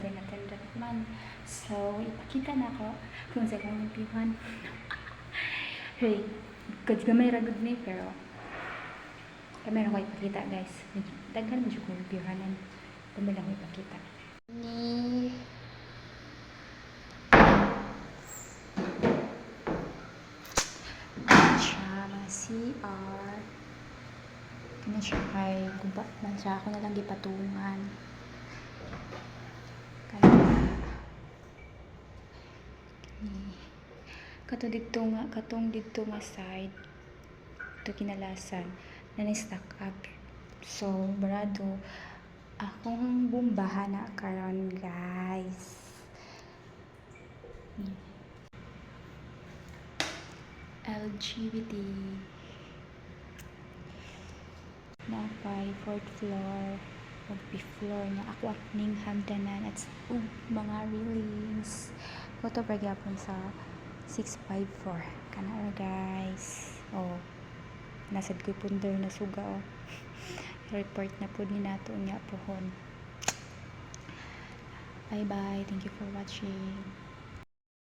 karon kay atong trabaho na building attendant man. So, ipakita na ko kung sa kong impihan. hey, kad gamay ra gud ni pero kami na ko ipakita guys. Daghan mo kong impihanan. Dami lang ipakita. Ni CR. Kanya siya kay guba man siya. Ako na lang gipatungan. Ni kato dito nga katong dito nga side ito kinalasan na ni-stack up. So barado akong bumbahan na karon guys. Ni. LGBT na by fourth floor. O fifth floor na ako at ning hagdanan at ug mga railings ko to pagyapon sa 654 kana ra guys. Oh nasad ko punder na suga oh. Report na po ni nato niya pohon. Bye bye thank you for watching